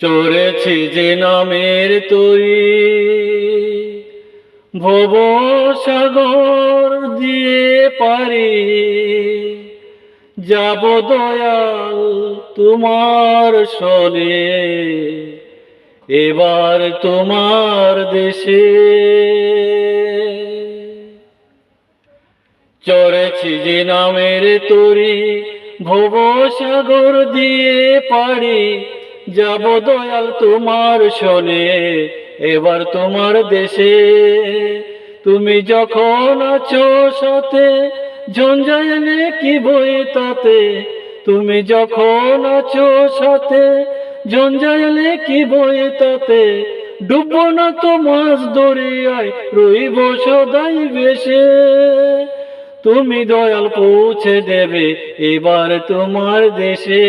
চড়েছি যে নামের তরি ভব সাগর দিয়ে পারি। যাব দয়াল তোমার সনে এবার তোমার দেশে। চড়েছি যে নামের তরি ভব সাগর দিয়ে পারি। যাব দয়াল তোমার শোনে, এবার তোমার দেশে। তুমি যখন আছো সাথে ঝঞ্ঝাইলে কি বই তাতে। তুমি যখন আছো সাথে ঝঞ্ঝাইলে কি বই তাতে। ডুববো না তো মাছ দরিয়ায়, রইব সদাই বেশে তুমি দয়াল পৌঁছে দেবে, এবার তোমার দেশে।